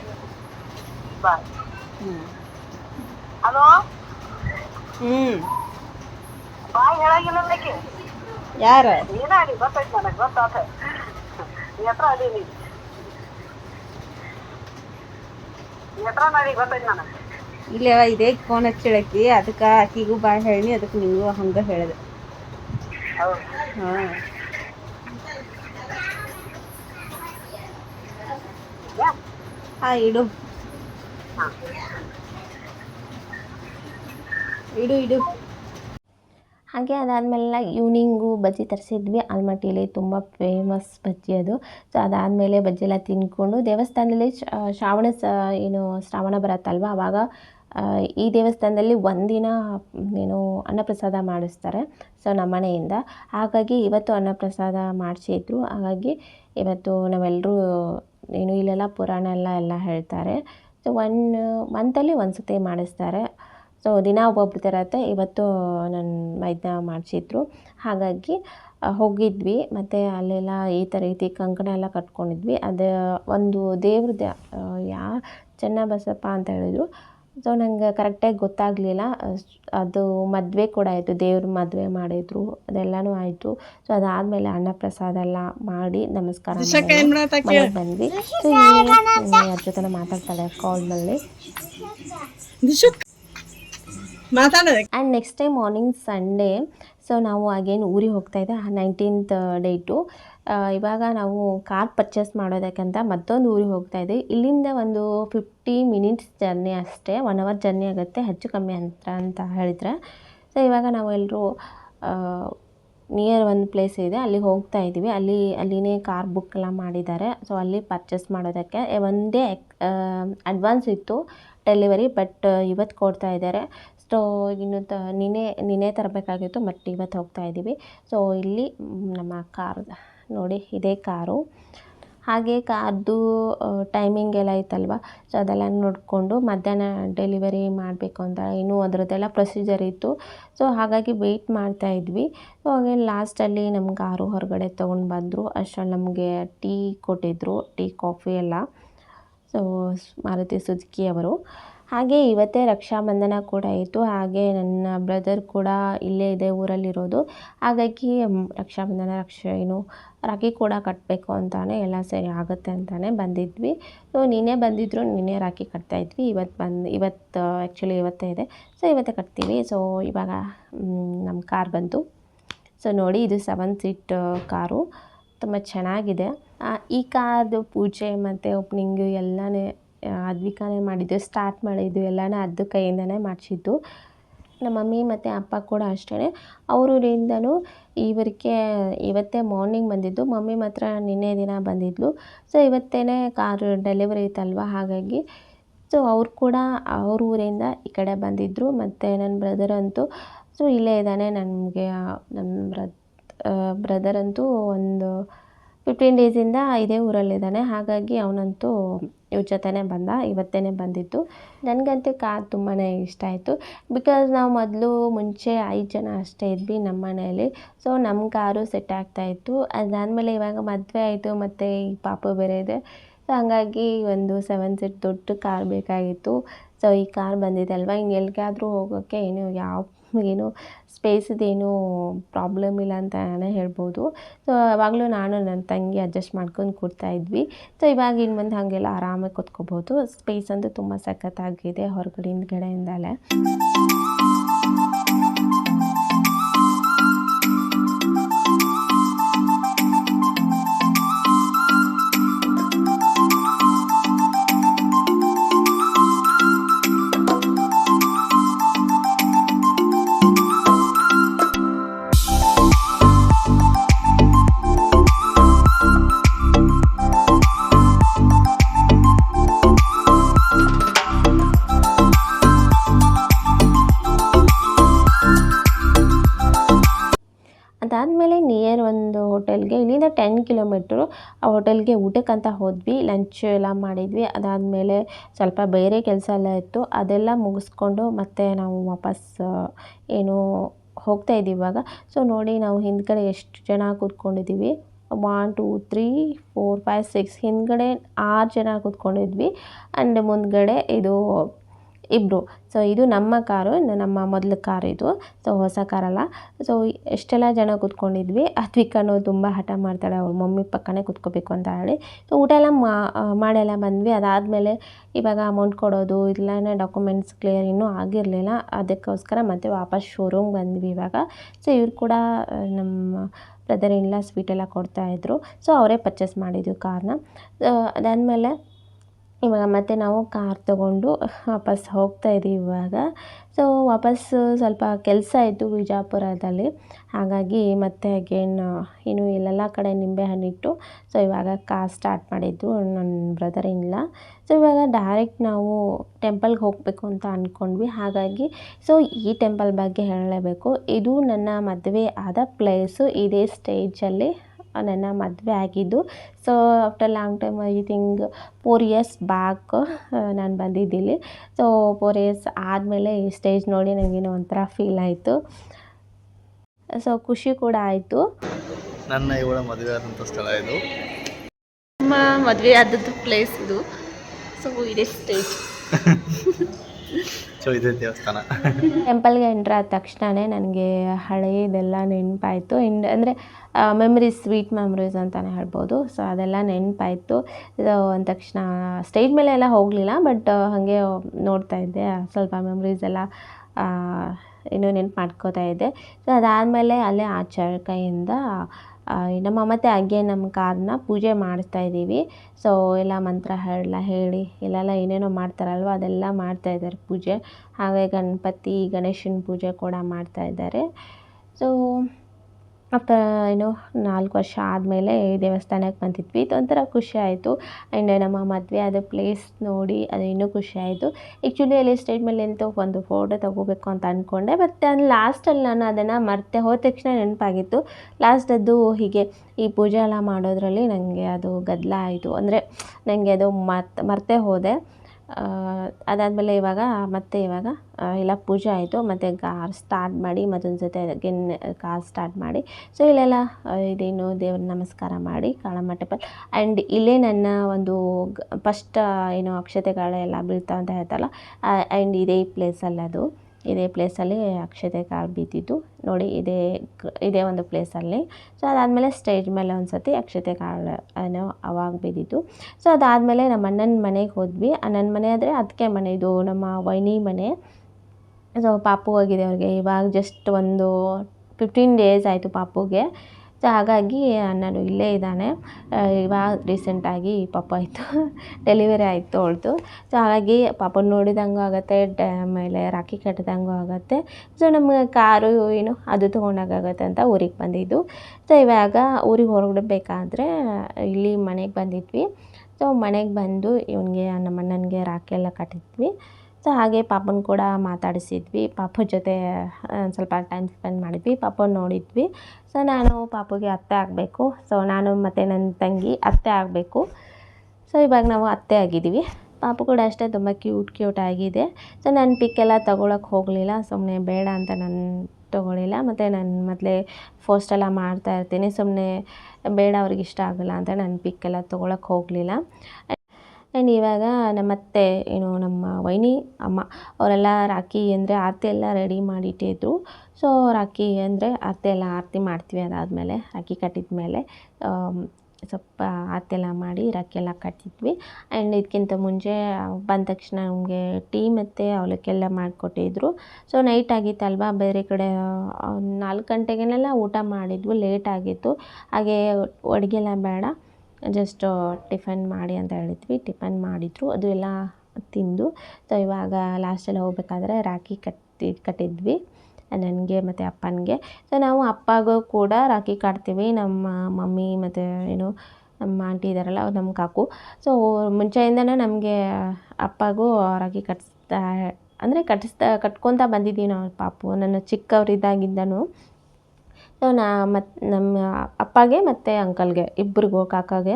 ಬಾಯ್ ಹಲೋ ಹ್ಮ್. ಬಾಯ್ ಹೇಳಾಗಿಲ್ಲ ನನಗೆ? ಯಾರ? ನೀನಾಡಿ ಗೊತ್ತಾಯ್ತು ನನಗೆ? ಗೊತ್ತಾತ. ನೀ ಹತ್ರ ಅದೀನಿ ನೀ. ಹತ್ರ ನಾಡಿ ಗೊತ್ತಾಯ್ತು ನನಗೆ. ಇಲ್ಲ ಇದೇ ಫೋನ್ ಹಚ್ಚಿಳಕಿ ಅದಕ್ಕೆ ಆಕಿಗೂ ಬಾಯ್ ಹೇಳಿ ಅದಕ್ಕೆ ನಿಮಗೂ ಹಂಗೆ ಹೇಳಿದೆ. ಹೌದು. ಹಾಂ. ಹಾಂ ಇಡು. ಇಡು ಇಡು. ಹಾಗೆ ಅದಾದಮೇಲೆ ಈವ್ನಿಂಗು ಬಜ್ಜಿ ತರಿಸಿದ್ವಿ. ಆಲ್ಮಟ್ಟಿಲಿ ತುಂಬ ಫೇಮಸ್ ಬಜ್ಜಿ ಅದು. ಸೊ ಅದಾದಮೇಲೆ ಬಜ್ಜಿ ಎಲ್ಲ ದೇವಸ್ಥಾನದಲ್ಲಿ ಶ್ರಾವಣ ಸ, ಏನು, ಶ್ರಾವಣ ಬರತ್ತಲ್ವ? ಆವಾಗ ಈ ದೇವಸ್ಥಾನದಲ್ಲಿ ಒಂದಿನ, ಏನು, ಅನ್ನಪ್ರಸಾದ ಮಾಡಿಸ್ತಾರೆ. ಸೊ ನಮ್ಮ ಮನೆಯಿಂದ. ಹಾಗಾಗಿ ಇವತ್ತು ಅನ್ನಪ್ರಸಾದ ಮಾಡಿಸಿದ್ರು ಹಾಗಾಗಿ ಇವತ್ತು ನಾವೆಲ್ಲರೂ ಏನು, ಇಲ್ಲೆಲ್ಲ ಪುರಾಣ ಎಲ್ಲ ಎಲ್ಲ ಹೇಳ್ತಾರೆ. ಸೊ ಒನ್, ಮಂತಲ್ಲಿ ಒಂದು ಸತಿ ಮಾಡಿಸ್ತಾರೆ. ಸೊ ದಿನ ಒಬ್ಬೊಬ್ರು ತರತ್ತೆ. ಇವತ್ತು ನನ್ನ ಮೈದ್ನ ಮಾಡಿಸಿದ್ರು. ಹಾಗಾಗಿ ಹೋಗಿದ್ವಿ. ಮತ್ತು ಅಲ್ಲೆಲ್ಲ ಈ ಥರ ರೀತಿ ಕಂಕಣ ಎಲ್ಲ ಕಟ್ಕೊಂಡಿದ್ವಿ. ಅದು ಒಂದು ದೇವ್ರದ್ದು ಯಾ, ಚೆನ್ನಬಸಪ್ಪ ಅಂತ ಹೇಳಿದ್ರು. ಸೊ ನಂಗೆ ಕರೆಕ್ಟಾಗಿ ಗೊತ್ತಾಗಲಿಲ್ಲ. ಅದು ಮದುವೆ ಕೂಡ ಆಯಿತು. ದೇವ್ರ ಮದುವೆ ಮಾಡಿದ್ರು. ಅದೆಲ್ಲನೂ ಆಯಿತು. ಸೊ ಅದಾದಮೇಲೆ ಅನ್ನಪ್ರಸಾದ ಎಲ್ಲ ಮಾಡಿ ನಮಸ್ಕಾರ ಬಂದ್ವಿ. ಸೊ ಯಾರ ಜೊತೆ ಮಾತಾಡ್ತಾಳೆ ಕಾಲ್ನಲ್ಲಿ and next time morning Sunday so ನಾವು ಅಗೇನ್ ಊರಿಗೆ ಹೋಗ್ತಾ ಇದ್ದೆ ನೈನ್ಟೀನ್ತ್ ಡೇಟು ಇವಾಗ ನಾವು ಕಾರ್ ಪರ್ಚೇಸ್ ಮಾಡೋದಕ್ಕಂತ ಮತ್ತೊಂದು ಊರಿಗೆ ಹೋಗ್ತಾ ಇದ್ದೀವಿ ಇಲ್ಲಿಂದ ಒಂದು ಫಿಫ್ಟಿ ಮಿನಿಟ್ಸ್ ಜರ್ನಿ ಅಷ್ಟೇ ಒನ್ ಅವರ್ ಜರ್ನಿ ಆಗುತ್ತೆ, ಹೆಚ್ಚು ಕಮ್ಮಿ ಅಂತ ಅಂತ ಹೇಳಿದ್ರೆ. ಸೊ ಇವಾಗ ನಾವೆಲ್ಲರೂ ನಿಯರ್ ಒಂದು ಪ್ಲೇಸ್ ಇದೆ ಅಲ್ಲಿಗೆ ಹೋಗ್ತಾ ಇದ್ದೀವಿ. ಅಲ್ಲಿ, ಅಲ್ಲಿನೇ ಕಾರ್ ಬುಕ್ ಎಲ್ಲ ಮಾಡಿದ್ದಾರೆ. ಸೊ ಅಲ್ಲಿ ಪರ್ಚೇಸ್ ಮಾಡೋದಕ್ಕೆ ಒಂದೇ ಅಡ್ವಾನ್ಸ್ ಇತ್ತು ಡೆಲಿವರಿ ಬಟ್ ಇವತ್ತು ಕೊಡ್ತಾ ಇದ್ದಾರೆ. ಸೊ ಇನ್ನು ತ, ನಿನ್ನೆ ನಿನ್ನೆ ತರಬೇಕಾಗಿತ್ತು ಬಟ್ ಇವತ್ತು ಹೋಗ್ತಾ ಇದ್ದೀವಿ. ಸೊ ಇಲ್ಲಿ ನಮ್ಮ ಕಾರ್, ನೋಡಿ, ಇದೇ ಕಾರು. ಹಾಗೆ ಕಾರ್ದು ಟೈಮಿಂಗ್ ಎಲ್ಲ ಇತ್ತಲ್ವ ಸೊ ಅದೆಲ್ಲ ನೋಡಿಕೊಂಡು ಮಧ್ಯಾಹ್ನ ಡೆಲಿವರಿ ಮಾಡಬೇಕು ಅಂತ ಇನ್ನೂ ಅದರದ್ದೆಲ್ಲ ಪ್ರೊಸೀಜರ್ ಇತ್ತು. ಸೊ ಹಾಗಾಗಿ ವೆಯ್ಟ್ ಮಾಡ್ತಾ ಇದ್ವಿ. ಸೊ ಹಾಗೆ ಲಾಸ್ಟಲ್ಲಿ ನಮ್ಮ ಕಾರು ಹೊರಗಡೆ ತೊಗೊಂಡು ಬಂದರು. ಅಷ್ಟರಲ್ಲಿ ನಮಗೆ ಟೀ ಕೊಟ್ಟಿದ್ದರು ಟೀ, ಕಾಫಿ ಎಲ್ಲ. ಸೊ ಮಾರುತಿ ಸುಜುಕಿ ಅವರು. ಹಾಗೆ ಇವತ್ತೇ ರಕ್ಷಾಬಂಧನ ಕೂಡ ಇತ್ತು. ಹಾಗೆ ನನ್ನ ಬ್ರದರ್ ಕೂಡ ಇಲ್ಲೇ ಇದೆ ಊರಲ್ಲಿರೋದು. ಹಾಗಾಗಿ ರಕ್ಷಾಬಂಧನ ರಕ್ಷ, ಏನು, ರಾಖಿ ಕೂಡ ಕಟ್ಟಬೇಕು ಅಂತಾನೆ ಎಲ್ಲ ಸರಿ ಆಗುತ್ತೆ ಅಂತಾನೆ ಬಂದಿದ್ವಿ. ಸೊ ನಿನ್ನೆ ಬಂದಿದ್ರು ನಿನ್ನೆ ರಾಖಿ ಕಟ್ತಾ ಇದ್ವಿ. ಇವತ್ತು ಬಂದು, ಇವತ್ತು ಆ್ಯಕ್ಚುಲಿ ಇವತ್ತೇ ಇದೆ. ಸೊ ಇವತ್ತೇ ಕಟ್ತೀವಿ. ಸೊ ಇವಾಗ ನಮ್ಮ ಕಾರ್ ಬಂತು. ಸೊ ನೋಡಿ, ಇದು ಸೆವೆನ್ ಸೀಟ್ ಕಾರು. ತುಂಬ ಚೆನ್ನಾಗಿದೆ. ಈ ಕಾರ್ದು ಪೂಜೆ ಮತ್ತು ಓಪನಿಂಗು ಎಲ್ಲನೇ ಅದ್ವಿಕಾನೇ ಮಾಡಿದ್ದು ಸ್ಟಾರ್ಟ್ ಮಾಡಿದ್ದು ಎಲ್ಲನೂ ಅದು ಕೈಯಿಂದನೇ ಮಾಡಿಸಿದ್ದು. ನಮ್ಮ ಮಮ್ಮಿ ಮತ್ತು ಅಪ್ಪ ಕೂಡ ಅಷ್ಟೇ ಅವರಿಂದನೂ ಇವರಿಗೆ ಇವತ್ತೇ ಮಾರ್ನಿಂಗ್ ಬಂದಿದ್ದು. ಮಮ್ಮಿ ಮಾತ್ರ ನಿನ್ನೆ ದಿನ ಬಂದಿದ್ಲು. ಸೊ ಇವತ್ತೇ ಕಾರ್ ಡೆಲಿವರಿ ಇತ್ತಲ್ವ ಹಾಗಾಗಿ. ಸೊ ಅವ್ರು ಕೂಡ ಅವ್ರ ಊರಿಂದ ಈ ಕಡೆ ಬಂದಿದ್ದರು ಮತ್ತು ನನ್ನ ಬ್ರದರ್ ಅಂತೂ ಸೊ ಇಲ್ಲೇ ಇದ್ದಾನೆ. ನನಗೆ ನನ್ನ ಬ್ರದ್ ಬ್ರದರ್ ಅಂತೂ ಒಂದು ಫಿಫ್ಟೀನ್ ಡೇಸಿಂದ ಇದೇ ಊರಲ್ಲಿದ್ದಾನೆ. ಹಾಗಾಗಿ ಅವನಂತೂ ಇವ್ರ ಜೊತೆನೇ ಬಂದ ಇವತ್ತೇ ಬಂದಿತ್ತು ನನಗಂತೂ ಕಾರ್ ತುಂಬಾ ಇಷ್ಟ ಆಯಿತು. ಬಿಕಾಸ್ ನಾವು ಮೊದಲು ಮುಂಚೆ ಐದು ಜನ ಅಷ್ಟೇ ಇದ್ವಿ ನಮ್ಮ ಮನೆಯಲ್ಲಿ. ಸೊ ನಮ್ಮ ಕಾರು ಸೆಟ್ ಆಗ್ತಾಯಿತ್ತು ಅದಾದಮೇಲೆ ಇವಾಗ ಮದುವೆ ಆಯಿತು, ಮತ್ತು ಈ ಪಾಪು ಬೇರೆ ಇದೆ. ಸೊ ಹಾಗಾಗಿ ಒಂದು ಸೆವೆನ್ ಸೀಟ್ ದೊಡ್ಡ ಕಾರ್ ಬೇಕಾಗಿತ್ತು. ಸೊ ಈ ಕಾರ್ ಬಂದಿದೆ ಅಲ್ವಾ? ಇನ್ನು ಎಲ್ಲಿಗಾದರೂ ಹೋಗೋಕ್ಕೆ ಏನು ಯಾವ ಏನು ಸ್ಪೇಸಿದೇನು ಪ್ರಾಬ್ಲಮ್ ಇಲ್ಲ ಅಂತಲೇ ಹೇಳ್ಬೋದು. ಸೊ ಯಾವಾಗಲೂ ನಾನು ನನ್ನ ತಂಗಿ ಅಡ್ಜಸ್ಟ್ ಮಾಡ್ಕೊಂಡು ಕೂರ್ತಾ ಇದ್ವಿ. ಸೊ ಇವಾಗ ಇನ್ನು ಬಂದು ಹಾಗೆಲ್ಲ ಆರಾಮಾಗಿ ಕೂತ್ಕೋಬೋದು. ಸ್ಪೇಸ್ ಅಂತೂ ತುಂಬ ಸಖತ್ತಾಗಿದೆ ಹೊರಗಡೆ ಹೋಟೆಲ್ಗೆ ಊಟಕ್ಕಂತ ಹೋದ್ವಿ ಲಂಚ್ ಎಲ್ಲ ಮಾಡಿದ್ವಿ. ಅದಾದಮೇಲೆ ಸ್ವಲ್ಪ ಬೇರೆ ಕೆಲಸ ಎಲ್ಲ ಇತ್ತು. ಅದೆಲ್ಲ ಮುಗಿಸ್ಕೊಂಡು ಮತ್ತೆ ನಾವು ವಾಪಸ್ ಏನು ಹೋಗ್ತಾ ಇದ್ದೀವಿ ಇವಾಗ. ಸೊ ನೋಡಿ ನಾವು ಹಿಂದ್ಗಡೆ ಎಷ್ಟು ಜನ ಕೂತ್ಕೊಂಡಿದ್ದೀವಿ. One two three four five six ಹಿಂದ್ಗಡೆ ಆರು ಜನ ಕೂತ್ಕೊಂಡಿದ್ವಿ. ಆ್ಯಂಡ್ ಮುಂದ್ಗಡೆ ಇದು ಇಬ್ಬರು ಸೊ ಇದು ನಮ್ಮ ಕಾರು ನಮ್ಮ ಮೊದಲ ಕಾರ್ ಇದು. ಸೊ ಹೊಸ ಕಾರಲ್ಲ ಸೊ ಎಷ್ಟೆಲ್ಲ ಜನ ಕೂತ್ಕೊಂಡಿದ್ವಿ ಅದ್ವಿಕನು ತುಂಬ ಹಠ ಮಾಡ್ತಾಳೆ. ಅವ್ರ ಮಮ್ಮಿ ಪಕ್ಕನೇ ಕೂತ್ಕೋಬೇಕು ಅಂತ ಹೇಳಿ. ಸೊ ಊಟ ಎಲ್ಲ ಮಾಡೆಲ್ಲ ಬಂದ್ವಿ. ಅದಾದಮೇಲೆ ಇವಾಗ ಅಮೌಂಟ್ ಕೊಡೋದು ಇಲ್ಲನೇ ಡಾಕ್ಯುಮೆಂಟ್ಸ್ ಕ್ಲಿಯರ್ ಇನ್ನೂ ಆಗಿರಲಿಲ್ಲ. ಅದಕ್ಕೋಸ್ಕರ ಮತ್ತೆ ವಾಪಸ್ ಶೋರೂಮ್ಗೆ ಬಂದ್ವಿ ಇವಾಗ. ಸೊ ಇವ್ರು ಕೂಡ ನಮ್ಮ ಬ್ರದರ್ ಇಲ್ಲ ಸ್ವೀಟೆಲ್ಲ ಕೊಡ್ತಾಯಿದ್ರು ಸೊ ಅವರೇ ಪರ್ಚೇಸ್ ಮಾಡಿದ್ದು ಕಾರನ್ನ. ಅದಾದಮೇಲೆ ಇವಾಗ ಮತ್ತೆ ನಾವು ಕಾರ್ ತಗೊಂಡು ವಾಪಸ್ ಹೋಗ್ತಾ ಇದ್ದೀವಿ ಇವಾಗ. ಸೊ ವಾಪಸ್ ಸ್ವಲ್ಪ ಕೆಲಸ ಇತ್ತು ಬಿಜಾಪುರದಲ್ಲಿ. ಹಾಗಾಗಿ ಮತ್ತೆ ಅಗೇನ್ ಇನ್ನು ಇಲ್ಲೆಲ್ಲ ಕಡೆ ನಿಂಬೆ ಹಣ್ಣಿಟ್ಟು ಸೊ ಇವಾಗ ಕಾರ್ ಸ್ಟಾರ್ಟ್ ಮಾಡಿದ್ದು ನನ್ನ ಬ್ರದರ್ ಇಲ್ಲ ಸೊ ಇವಾಗ ಡೈರೆಕ್ಟ್ ನಾವು ಟೆಂಪಲ್ಗೆ ಹೋಗಬೇಕು ಅಂತ ಅಂದ್ಕೊಂಡ್ವಿ ಹಾಗಾಗಿ ಸೊ ಈ ಟೆಂಪಲ್ ಬಗ್ಗೆ ಹೇಳಲೇಬೇಕು. ಇದು ನನ್ನ ಮದುವೆ ಆದ ಪ್ಲೇಸು ಇದೇ ಸ್ಟೇಜಲ್ಲಿ ನನ್ನ ಮದುವೆ ಆಗಿದ್ದು. So after long time I think four years back ನಾನು ಬಂದಿದ್ದೀನಿ. ಸೊ ಫೋರ್ ಇಯರ್ಸ್ ಆದಮೇಲೆ ಈ ಸ್ಟೇಜ್ ನೋಡಿ ನನಗೇನೋ ಒಂಥರ ಫೀಲ್ ಆಯಿತು. ಸೊ ಖುಷಿ ಕೂಡ ಆಯಿತು. ನನ್ನ ಇವಳ ಮದುವೆ ಆದಂಥ ಸ್ಥಳ ಇದು. ನಮ್ಮ ಮದುವೆ ಆದದ್ದು ಪ್ಲೇಸ್ ಇದು. ಸೊ ಇದೇ ಸ್ಟೇಜ್ ಸೊ ಇದೇ ದೇವಸ್ಥಾನ. ಟೆಂಪಲ್ಗೆ ಎಂಟ್ರ್ ಆದ ತಕ್ಷಣವೇ ನನಗೆ ಹಳೆಯದೆಲ್ಲ ನೆನಪಾಯಿತು. ಇಂಡ್ ಅಂದರೆ ಮೆಮರೀಸ್ ಸ್ವೀಟ್ ಮೆಮರೀಸ್ ಅಂತಲೇ ಹೇಳ್ಬೋದು. ಸೊ ಅದೆಲ್ಲ ನೆನಪಾಯಿತು. ಅಂದ ತಕ್ಷಣ ಸ್ಟೇಜ್ ಮೇಲೆ ಎಲ್ಲ ಹೋಗಲಿಲ್ಲ ಬಟ್ ಹಾಗೆ ನೋಡ್ತಾ ಇದ್ದೆ. ಸ್ವಲ್ಪ ಮೆಮರೀಸ್ ಎಲ್ಲ ಇನ್ನೂ ನೆನ್ಪು ಮಾಡ್ಕೋತಾ ಇದ್ದೆ. ಸೊ ಅದಾದಮೇಲೆ ಅಲ್ಲೇ ಆಚಾರ್ಯ ಕೈಯಿಂದ ನಮ್ಮ ಮತ್ತೆ ಹಾಗೆ ನಮ್ಮ ಕಾರನ್ನ ಪೂಜೆ ಮಾಡಿಸ್ತಾ ಇದ್ದೀವಿ. ಸೊ ಎಲ್ಲ ಮಂತ್ರ ಎಲ್ಲ ಹೇಳಿ, ಇಲ್ಲೆಲ್ಲ ಏನೇನೋ ಮಾಡ್ತಾರಲ್ವ, ಅದೆಲ್ಲ ಮಾಡ್ತಾ ಇದ್ದಾರೆ ಪೂಜೆ. ಹಾಗೆ ಗಣಪತಿ, ಗಣೇಶನ ಪೂಜೆ ಕೂಡ ಮಾಡ್ತಾ ಇದ್ದಾರೆ. ಸೊ ಆಫ್ಟರ್ ಏನು ನಾಲ್ಕು ವರ್ಷ ಆದಮೇಲೆ ದೇವಸ್ಥಾನಕ್ಕೆ ಬಂದಿದ್ವಿ. ಒಂಥರ ಖುಷಿ ಆಯಿತು. ಆ್ಯಂಡ್ ನಮ್ಮ ಮದುವೆ ಆದ ಪ್ಲೇಸ್ ನೋಡಿ ಅದು ಇನ್ನೂ ಖುಷಿ ಆಯಿತು. ಆ್ಯಕ್ಚುಲಿ ಅಲ್ಲಿ ಸ್ಟೇಟ್ ಮೇಲೆ ನಿಂತು ಒಂದು ಫೋಟೋ ತೊಗೋಬೇಕು ಅಂತ ಅಂದ್ಕೊಂಡೆ ಬಟ್ ಲಾಸ್ಟಲ್ಲಿ ನಾನು ಅದನ್ನು ಮರ್ತೆ ಹೋದ ತಕ್ಷಣ ನೆನಪಾಗಿತ್ತು. ಅದು ಹೀಗೆ ಈ ಪೂಜೆ ಎಲ್ಲ ಮಾಡೋದ್ರಲ್ಲಿ ನನಗೆ ಅದು ಗದ್ದಲ ಆಯಿತು. ಅಂದರೆ ನನಗೆ ಅದು ಮರೆತೇ ಹೋದೆ. ಅದಾದಮೇಲೆ ಇವಾಗ, ಮತ್ತೆ ಇವಾಗ ಎಲ್ಲ ಪೂಜೆ ಆಯಿತು, ಮತ್ತು ಕಾರ್ ಸ್ಟಾರ್ಟ್ ಮಾಡಿ, ಮತ್ತೊಂದು ಸತಿ ಅದಕ್ಕೆ ಕಾರ್ ಸ್ಟಾರ್ಟ್ ಮಾಡಿ. ಸೊ ಇಲ್ಲೆಲ್ಲ ಇದೇನು ದೇವ್ರ ನಮಸ್ಕಾರ ಮಾಡಿ ಕಾಳಮ್ಮ ಟೆಂಪಲ್ ಆ್ಯಂಡ್ ಇಲ್ಲೇ ನನ್ನ ಒಂದು ಫಸ್ಟ್ ಏನು ಅಕ್ಷತೆಗಳೆಲ್ಲ ಬೀಳ್ತಾವಂತ ಹೇಳ್ತಲ್ಲ ಆ್ಯಂಡ್ ಇದೇ ಪ್ಲೇಸಲ್ಲದು ಇದೇ ಪ್ಲೇಸಲ್ಲಿ ಅಕ್ಷತೆ ಕಾಲು ಬಿದ್ದಿದ್ದು ನೋಡಿ, ಇದೇ ಇದೇ ಒಂದು ಪ್ಲೇಸಲ್ಲಿ. ಸೊ ಅದಾದಮೇಲೆ ಸ್ಟೇಜ್ ಮೇಲೆ ಒಂದು ಸತಿ ಅಕ್ಷತೆ ಕಾಳು ಏನೋ ಅವಾಗ ಬಿದ್ದಿದ್ದು ಸೊ ಅದಾದಮೇಲೆ ನಮ್ಮ ಅಣ್ಣನ ಮನೆಗೆ ಹೋದ್ವಿ. ಅಣ್ಣನ ಮನೆ ಆದರೆ ಅದಕ್ಕೆ ಮನೆ, ಇದು ನಮ್ಮ ವೈನಿ ಮನೆ. ಸೊ ಪಾಪು ಆಗಿದೆ ಅವ್ರಿಗೆ. ಇವಾಗ ಜಸ್ಟ್ ಒಂದು ಫಿಫ್ಟೀನ್ ಡೇಸ್ ಆಯಿತು ಪಾಪುಗೆ. ಸೊ ಹಾಗಾಗಿ ನಾನು ಇಲ್ಲೇ ಇದ್ದಾನೆ. ಇವಾಗ ರೀಸೆಂಟಾಗಿ ಪಾಪ ಆಯಿತು. ಡೆಲಿವರಿ ಆಯಿತು ಅವಳ್ದು. ಸೊ ಹಾಗಾಗಿ ಪಾಪ ನೋಡಿದಂಗೂ ಆಗುತ್ತೆ, ಡ, ಆಮೇಲೆ ರಾಖಿ ಕಟ್ಟಿದಂಗೂ ಆಗುತ್ತೆ. ಸೊ ನಮಗೆ ಕಾರು ಏನು ಅದು ತೊಗೊಂಡಾಗತ್ತೆ ಅಂತ ಊರಿಗೆ ಬಂದಿದ್ದು. ಸೊ ಇವಾಗ ಊರಿಗೆ ಹೊರಡಬೇಕಾದ್ರೆ ಇಲ್ಲಿ ಮನೆಗೆ ಬಂದಿದ್ವಿ. ಸೊ ಮನೆಗೆ ಬಂದು ಇವನಿಗೆ ನಮ್ಮ ಅಣ್ಣನಿಗೆ ರಾಖಿ ಎಲ್ಲ ಕಟ್ಟಿದ್ವಿ. ಸೊ ಹಾಗೆ ಪಾಪನ ಕೂಡ ಮಾತಾಡಿಸಿದ್ವಿ. ಪಾಪು ಜೊತೆ ಸ್ವಲ್ಪ ಟೈಮ್ ಸ್ಪೆಂಡ್ ಮಾಡಿದ್ವಿ. ಪಾಪನ ನೋಡಿದ್ವಿ. ಸೊ ನಾನು ಪಾಪುಗೆ ಅತ್ತೆ ಆಗಬೇಕು. ಸೊ ನಾನು ಮತ್ತು ನನ್ನ ತಂಗಿ ಅತ್ತೆ ಆಗಬೇಕು. ಸೊ ಇವಾಗ ನಾವು ಅತ್ತೆ ಆಗಿದ್ದೀವಿ. ಪಾಪು ಕೂಡ ಅಷ್ಟೇ ತುಂಬ ಕ್ಯೂಟ್ ಕ್ಯೂಟ್ ಆಗಿದೆ. ಸೊ ನಾನು ಪಿಕ್ಕೆಲ್ಲ ತೊಗೊಳಕ್ಕೆ ಹೋಗಲಿಲ್ಲ. ಸುಮ್ಮನೆ ಬೇಡ ಅಂತ ನಾನು ತೊಗೊಳಿಲ್ಲ. ಮತ್ತು ನಾನು ಮೊದಲೇ ಫೋಸ್ಟೆಲ್ಲ ಮಾಡ್ತಾ ಇರ್ತೀನಿ. ಸುಮ್ಮನೆ ಬೇಡ, ಅವ್ರಿಗೆ ಇಷ್ಟ ಆಗೋಲ್ಲ ಅಂತ ನಾನು ಪಿಕ್ಕೆಲ್ಲ ತೊಗೊಳಕ್ಕೆ ಹೋಗಲಿಲ್ಲ. ಆ್ಯಂಡ್ ಇವಾಗ ನಮ್ಮ ಅತ್ತೆ, ಏನು ನಮ್ಮ ವೈನಿ, ಅಮ್ಮ, ಅವರೆಲ್ಲ ರಾಖಿ ಅಂದರೆ ಆರತಿ ಎಲ್ಲ ರೆಡಿ ಮಾಡಿಟ್ಟಿದ್ರು ಸೊ ರಾಖಿ ಅಂದರೆ ಆರತಿ ಎಲ್ಲ ಆರತಿ ಮಾಡ್ತೀವಿ ಅದಾದಮೇಲೆ, ರಾಖಿ ಕಟ್ಟಿದ ಮೇಲೆ ಸ್ವಲ್ಪ ಆರತಿ ಎಲ್ಲ ಮಾಡಿ ರಾಖಿ ಎಲ್ಲ ಕಟ್ಟಿದ್ವಿ. ಆ್ಯಂಡ್ ಇದಕ್ಕಿಂತ ಮುಂಚೆ ಬಂದ ತಕ್ಷಣ ನಮಗೆ ಟೀ ಮತ್ತು ಅವಲಕ್ಕೆಲ್ಲ ಮಾಡಿಕೊಟ್ಟಿದ್ರು. ಸೊ ನೈಟ್ ಆಗಿತ್ತಲ್ವ ಬೇರೆ ಕಡೆ ನಾಲ್ಕು ಗಂಟೆಗೆನೆಲ್ಲ ಊಟ ಮಾಡಿದ್ವಿ ಲೇಟ್ ಆಗಿತ್ತು. ಹಾಗೆ, ಅಡುಗೆ ಎಲ್ಲ ಬೇಡ. ಜಸ್ಟ್ ಟಿಫನ್ ಮಾಡಿ ಅಂತ ಹೇಳಿದ್ವಿ. ಟಿಫನ್ ಮಾಡಿದರು. ಅದು ಎಲ್ಲ ತಿಂದು ಸೊ ಇವಾಗ ಲಾಸ್ಟಲ್ಲಿ ಹೋಗಬೇಕಾದ್ರೆ ರಾಖಿ ಕಟ್ಟಿ, ಕಟ್ಟಿದ್ವಿ. ನನಗೆ ಮತ್ತು ಅಪ್ಪನಿಗೆ. ಸೊ ನಾವು ಅಪ್ಪಗೂ ಕೂಡ ರಾಖಿ ಕಟ್ತೀವಿ. ನಮ್ಮ ಮಮ್ಮಿ ಮತ್ತು ಏನು ನಮ್ಮ ಆಂಟಿ ಇದ್ದಾರಲ್ಲ ನಮ್ಮ ಕಾಕು. ಸೊ ಮುಂಚೆಯಿಂದನೇ ನಮಗೆ ಅಪ್ಪಗೂ ರಾಖಿ ಕಟ್ಟಿಸ್ತಾ ಅಂದರೆ ಕಟ್ಟಿಸ್ತಾ ಕಟ್ಕೊತಾ ಬಂದಿದ್ದೀವಿ ನಾವು ಪಾಪು. ನನ್ನ ಚಿಕ್ಕವರಿದ್ದಾಗಿಂದನೂ ಸೊ ನಾ ಮತ್ತು ನಮ್ಮ ಅಪ್ಪಗೆ ಮತ್ತು ಅಂಕಲ್ಗೆ ಇಬ್ಬರಿಗೂ ಕಾಕಾಗೆ.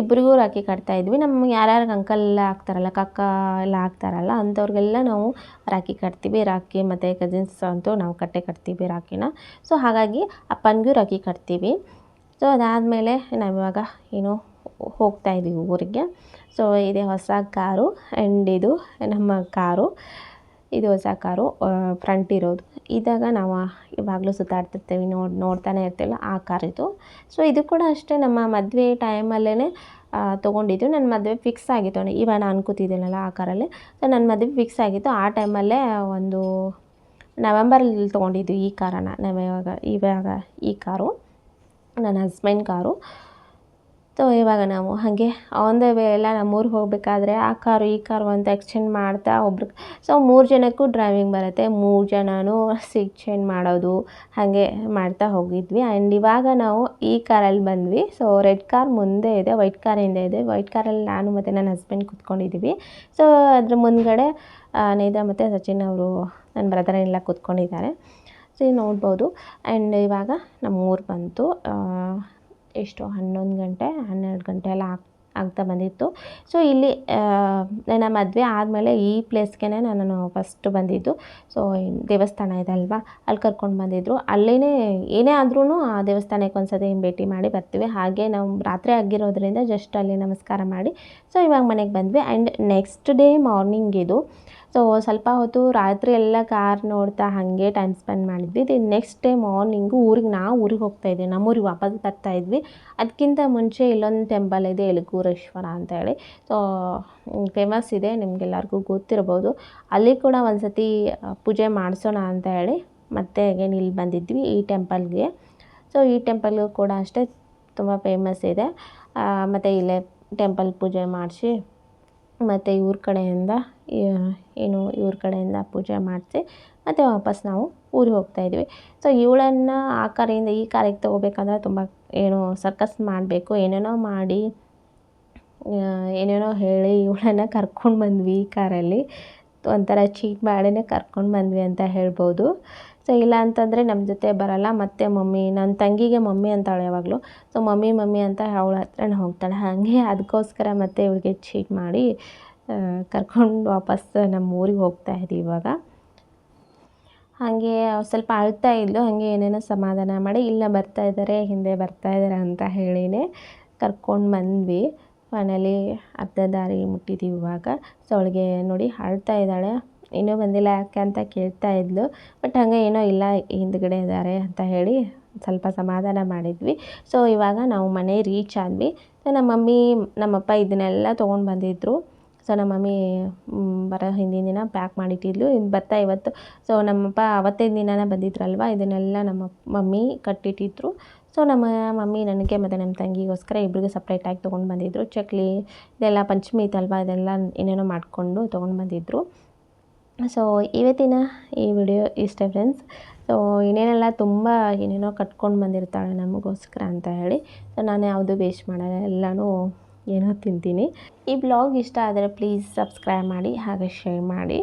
ಇಬ್ಬರಿಗೂ ರಾಖಿ ಕಟ್ತಾ ಇದ್ವಿ. ನಮ್ಮ ಯಾರ್ಯಾರಿಗೆ ಅಂಕಲ್ ಎಲ್ಲ ಆಗ್ತಾರಲ್ಲ, ಕಾಕ ಎಲ್ಲ ಆಗ್ತಾರಲ್ಲ, ಅಂಥವ್ರಿಗೆಲ್ಲ ನಾವು ರಾಖಿ ಕಟ್ತೀವಿ. ರಾಖಿ ಮತ್ತು ಕಸಿನ್ಸ್ ಅಂತೂ ನಾವು ಕಟ್ಟೆ ಕಟ್ತೀವಿ ರಾಖಿನ. ಸೊ ಹಾಗಾಗಿ ಅಪ್ಪನಿಗೂ ರಾಖಿ ಕಟ್ತೀವಿ. ಸೊ ಅದಾದಮೇಲೆ ನಾವಿವಾಗ ಏನು ಹೋಗ್ತಾ ಇದ್ದೀವಿ ಊರಿಗೆ. ಸೊ ಇದೆ ಹೊಸ ಕಾರು ಆ್ಯಂಡ್ ಇದು ನಮ್ಮ ಕಾರು. ಇದು ಹೊಸ ಕಾರು ಫ್ರಂಟ್ ಇರೋದು. ಇದಾಗ ನಾವು ಇವಾಗಲೂ ಸುತ್ತಾಡ್ತಿರ್ತೀವಿ, ನೋಡಿ, ನೋಡ್ತಾನೆ ಇರ್ತೀವಲ್ಲ ಆ ಕಾರ್ ಇದು. ಸೊ ಇದು ಕೂಡ ಅಷ್ಟೇ ನಮ್ಮ ಮದುವೆ ಟೈಮಲ್ಲೇ ತೊಗೊಂಡಿದ್ದು. ನನ್ನ ಮದುವೆ ಫಿಕ್ಸ್ ಆಗಿತ್ತು. ಇವಾಗ ನಾನು ಆ ಕಾರಲ್ಲಿ. ಸೊ ನನ್ನ ಮದುವೆ ಫಿಕ್ಸ್ ಆಗಿತ್ತು. ಆ ಟೈಮಲ್ಲೇ ಒಂದು ನವೆಂಬರಲ್ಲಿ ತೊಗೊಂಡಿದ್ದು ಈ ಕಾರನ್ನು. ನಾವು ಇವಾಗ ಇವಾಗ ಈ ಕಾರು, ನನ್ನ ಹಸ್ಬೆಂಡ್ ಕಾರು. ಸೊ ಇವಾಗ ನಾವು ಹಾಗೆ ಆನ್ ದ ವೇ ಎಲ್ಲ ನಮ್ಮ ಊರಿಗೆ ಹೋಗಬೇಕಾದ್ರೆ ಆ ಕಾರು, ಈ ಕಾರು ಅಂತ ಎಕ್ಸ್ಚೇಂಜ್ ಮಾಡ್ತಾ ಒಬ್ರು ಸೊ ಮೂರು ಜನಕ್ಕೂ ಡ್ರೈವಿಂಗ್ ಬರುತ್ತೆ. ಮೂರು ಜನನೂ ಎಕ್ಸ್ಚೇಂಜ್ ಮಾಡೋದು ಹಾಗೆ ಮಾಡ್ತಾ ಹೋಗಿದ್ವಿ. ಆ್ಯಂಡ್ ಇವಾಗ ನಾವು ಈ ಕಾರಲ್ಲಿ ಬಂದ್ವಿ. ಸೊ ರೆಡ್ ಕಾರ್ ಮುಂದೆ ಇದೆ ವೈಟ್ ಕಾರ್ ಹಿಂದೆ ಇದೆ. ವೈಟ್ ಕಾರಲ್ಲಿ ನಾನು ಮತ್ತು ನನ್ನ ಹಸ್ಬೆಂಡ್ ಕೂತ್ಕೊಂಡಿದ್ದೀವಿ ಸೊ ಅದ್ರ ಮುಂದ್ಗಡೆ ನೇದ ಮತ್ತು ಸಚಿನ್ ಅವರು ನನ್ನ ಬ್ರದರ್ ಎಲ್ಲ ಕೂತ್ಕೊಂಡಿದ್ದಾರೆ. ಸೊ ನೋಡ್ಬೋದು. ಆ್ಯಂಡ್ ಇವಾಗ ನಮ್ಮ ಊರು ಬಂತು. ಎಷ್ಟು ಹನ್ನೊಂದು ಗಂಟೆ, ಹನ್ನೆರಡು ಗಂಟೆ ಎಲ್ಲ ಆಗ್, ಆಗ್ತಾ ಬಂದಿತ್ತು. ಸೊ ಇಲ್ಲಿ ನನ್ನ ಮದುವೆ ಆದಮೇಲೆ ಈ ಪ್ಲೇಸ್ಗೆ ನಾನು ಫಸ್ಟ್ ಬಂದಿದ್ದು. ಸೊ ದೇವಸ್ಥಾನ ಇದೆ ಅಲ್ವಾ? ಅಲ್ಲಿ ಕರ್ಕೊಂಡು ಬಂದಿದ್ದರು ಅಲ್ಲೇ ಏನೇ ಆದ್ರೂ ಆ ದೇವಸ್ಥಾನಕ್ಕೆ ಒಂದು ಸತಿ ಭೇಟಿ ಮಾಡಿ ಬರ್ತೀವಿ. ಹಾಗೆ ನಾವು ರಾತ್ರಿ ಆಗಿರೋದ್ರಿಂದ ಜಸ್ಟ್ ಅಲ್ಲಿ ನಮಸ್ಕಾರ ಮಾಡಿ. ಸೊ ಇವಾಗ ಮನೆಗೆ ಬಂದ್ವಿ. ಆ್ಯಂಡ್ ನೆಕ್ಸ್ಟ್ ಡೇ ಮಾರ್ನಿಂಗ್ ಇದು. ಸೊ ಸ್ವಲ್ಪ ಹೊತ್ತು ರಾತ್ರಿ ಎಲ್ಲ ಕಾರ್ ನೋಡ್ತಾ ಹಾಗೆ ಟೈಮ್ ಸ್ಪೆಂಡ್ ಮಾಡಿದ್ವಿ. ದಿನ ನೆಕ್ಸ್ಟ್ ಡೇ ಮಾರ್ನಿಂಗು ಊರಿಗೆ, ನಾವು ಊರಿಗೆ ಹೋಗ್ತಾ ಇದ್ವಿ. ನಮ್ಮೂರಿಗೆ ವಾಪಸ್ ಬರ್ತಾ ಇದ್ವಿ. ಅದಕ್ಕಿಂತ ಮುಂಚೆ ಇಲ್ಲೊಂದು ಟೆಂಪಲ್ ಇದೆ, ಎಲಗೂರೇಶ್ವರ ಅಂತೇಳಿ ಸೊ ಫೇಮಸ್ ಇದೆ, ನಿಮಗೆಲ್ಲರಿಗೂ ಗೊತ್ತಿರ್ಬೋದು. ಅಲ್ಲಿ ಕೂಡ ಒಂದು ಸತಿ ಪೂಜೆ ಮಾಡಿಸೋಣ ಅಂತ ಹೇಳಿ ಮತ್ತೆ ಅಗೇನ್ ಇಲ್ಲಿ ಬಂದಿದ್ವಿ ಈ ಟೆಂಪಲ್ಗೆ ಸೊ ಈ ಟೆಂಪಲ್ ಕೂಡ ಅಷ್ಟೇ ತುಂಬ ಫೇಮಸ್ ಇದೆ. ಮತ್ತು ಇಲ್ಲೇ ಟೆಂಪಲ್ ಪೂಜೆ ಮಾಡಿಸಿ ಮತ್ತು ಇವ್ರ ಕಡೆಯಿಂದ ಏನು ಇವ್ರ ಕಡೆಯಿಂದ ಪೂಜೆ ಮಾಡಿಸಿ ಮತ್ತು ವಾಪಸ್ ನಾವು ಊರಿಗೆ ಹೋಗ್ತಾ ಇದ್ವಿ. ಸೊ ಇವಳನ್ನು ಆ ಕಾರಿಂದ ಈ ಕಾರಿಗೆ ತೊಗೋಬೇಕಂದ್ರೆ ತುಂಬ ಏನು ಸರ್ಕಸ್ ಮಾಡಬೇಕು, ಏನೇನೋ ಮಾಡಿ ಏನೇನೋ ಹೇಳಿ ಇವಳನ್ನು ಕರ್ಕೊಂಡು ಬಂದ್ವಿ ಈ ಕಾರಲ್ಲಿ. ಒಂಥರ ಚೀಟ್ ಮಾಡಿನೇ ಕರ್ಕೊಂಡು ಬಂದ್ವಿ ಅಂತ ಹೇಳ್ಬೋದು. ಸೊ ಇಲ್ಲ ಅಂತಂದರೆ ನಮ್ಮ ಜೊತೆ ಬರಲ್ಲ, ಮತ್ತು ಮಮ್ಮಿ ನನ್ನ ತಂಗಿಗೆ ಮಮ್ಮಿ ಅಂತಾಳೆ ಯಾವಾಗಲೂ. ಸೊ ಮಮ್ಮಿ ಮಮ್ಮಿ ಅಂತ ಅವಳ ಹತ್ರನೇ ಹೋಗ್ತಾಳೆ. ಹಾಗೆ ಅದಕ್ಕೋಸ್ಕರ ಮತ್ತೆ ಇವಳಿಗೆ ಚೀಟ್ ಮಾಡಿ ಕರ್ಕೊಂಡು ವಾಪಸ್ ನಮ್ಮ ಊರಿಗೆ ಹೋಗ್ತಾ ಇದ್ದೀವಿ ಇವಾಗ. ಹಾಗೆ ಸ್ವಲ್ಪ ಅಳ್ತಾ ಇದ್ಲು, ಹಾಗೆ ಏನೇನೋ ಸಮಾಧಾನ ಮಾಡಿ ಇಲ್ಲ ಬರ್ತಾ ಇದ್ದಾರೆ, ಹಿಂದೆ ಬರ್ತಾ ಇದ್ದಾರೆ ಅಂತ ಹೇಳಿನೇ ಕರ್ಕೊಂಡು ಬಂದ್ವಿ. ಫೈನಲಿ ಅರ್ಧ ದಾರಿ ಮುಟ್ಟಿದ್ದೀವಿ ಇವಾಗ. ಸೊ ಅವಳಿಗೆ ನೋಡಿ ಅಳ್ತಾ ಇದ್ದಾಳೆ. ಇನ್ನೂ ಬಂದಿಲ್ಲ ಯಾಕೆ ಅಂತ ಕೇಳ್ತಾ ಇದ್ಲು. ಬಟ್ ಹಂಗೆ ಏನೋ ಇಲ್ಲ, ಹಿಂದ್ಗಡೆ ಇದ್ದಾರೆ ಅಂತ ಹೇಳಿ ಸ್ವಲ್ಪ ಸಮಾಧಾನ ಮಾಡಿದ್ವಿ. ಸೊ ಇವಾಗ ನಾವು ಮನೆ ರೀಚ್ ಆದ್ವಿ. ಸೊ ನಮ್ಮ ಮಮ್ಮಿ, ನಮ್ಮಪ್ಪ ಇದನ್ನೆಲ್ಲ ತೊಗೊಂಡು ಬಂದಿದ್ದರು ಸೊ ನಮ್ಮ ಮಮ್ಮಿ ಬರೋ ಹಿಂದಿನ ದಿನ ಪ್ಯಾಕ್ ಮಾಡಿಟ್ಟಿದ್ಲು. ಇನ್ನು ಬರ್ತಾ ಇವತ್ತು. ಸೊ ನಮ್ಮಪ್ಪ ಅವತ್ತಿನ ದಿನನೇ ಬಂದಿದ್ರಲ್ವ? ಇದನ್ನೆಲ್ಲ ನಮ್ಮ ಮಮ್ಮಿ ಕಟ್ಟಿಟ್ಟಿದ್ರು. ಸೊ ನಮ್ಮ ಮಮ್ಮಿ ನನಗೆ ಮತ್ತು ನಮ್ಮ ತಂಗಿಗೋಸ್ಕರ ಇಬ್ಬರಿಗೂ ಸಪ್ರೇಟಾಗಿ ತೊಗೊಂಡು ಬಂದಿದ್ದರು ಚಕ್ಲಿ, ಇದೆಲ್ಲ ಪಂಚಮಿ ಇತ್ತಲ್ವ ಇದೆಲ್ಲ ಏನೇನೋ ಮಾಡಿಕೊಂಡು ತೊಗೊಂಡು ಬಂದಿದ್ದರು ಸೊ ಇವತ್ತಿನ ಈ ವಿಡಿಯೋ ಇಷ್ಟೇ ಫ್ರೆಂಡ್ಸ್ ಸೊ ಏನೇನೆಲ್ಲ ತುಂಬ ಏನೇನೋ ಕಟ್ಕೊಂಡು ಬಂದಿರ್ತಾಳೆ ನಮಗೋಸ್ಕರ ಅಂತ ಹೇಳಿ. ಸೊ ನಾನು ಯಾವುದು ವೇಸ್ಟ್ ಮಾಡೋಲ್ಲ. ಎಲ್ಲನೂ ಏನೋ ತಿಂತೀನಿ. ಈ ಬ್ಲಾಗ್ ಇಷ್ಟ ಆದರೆ ಪ್ಲೀಸ್ ಸಬ್ಸ್ಕ್ರೈಬ್ ಮಾಡಿ ಹಾಗೆ ಶೇರ್ ಮಾಡಿ.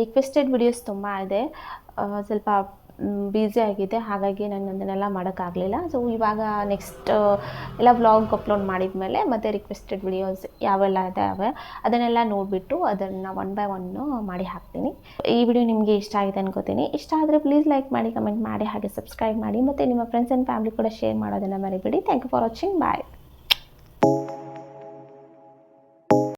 ರಿಕ್ವೆಸ್ಟೆಡ್ ವಿಡಿಯೋಸ್ ತುಂಬ ಇದೆ. ಸ್ವಲ್ಪ ಬ್ಯುಸಿ ಆಗಿದೆ. ಹಾಗಾಗಿ ನಾನು ಅದನ್ನೆಲ್ಲ ಮಾಡೋಕ್ಕಾಗಲಿಲ್ಲ. ಸೊ ಇವಾಗ ನೆಕ್ಸ್ಟ್ ಎಲ್ಲ ವ್ಲಾಗ್ ಅಪ್ಲೋಡ್ ಮಾಡಿದ ಮೇಲೆ ಮತ್ತು ರಿಕ್ವೆಸ್ಟೆಡ್ ವಿಡಿಯೋಸ್ ಯಾವೆಲ್ಲ ಇದ್ದಾವೆ ಅದನ್ನೆಲ್ಲ ನೋಡಿಬಿಟ್ಟು ಅದನ್ನು ಒನ್ ಬೈ ಒನ್ನು ಮಾಡಿ ಹಾಕ್ತೀನಿ. ಈ ವಿಡಿಯೋ ನಿಮಗೆ ಇಷ್ಟ ಆಗಿದೆ ಅನ್ಕೋತೀನಿ. ಇಷ್ಟ ಆದರೆ ಪ್ಲೀಸ್ ಲೈಕ್ ಮಾಡಿ ಕಮೆಂಟ್ ಮಾಡಿ, ಹಾಗೆ ಸಬ್ಸ್ಕ್ರೈಬ್ ಮಾಡಿ, ಮತ್ತು ನಿಮ್ಮ ಫ್ರೆಂಡ್ಸ್ ಆ್ಯಂಡ್ ಫ್ಯಾಮಿಲಿ ಕೂಡ ಶೇರ್ ಮಾಡೋದನ್ನು ಮರಿಬೇಡಿ. Thank you for watching bye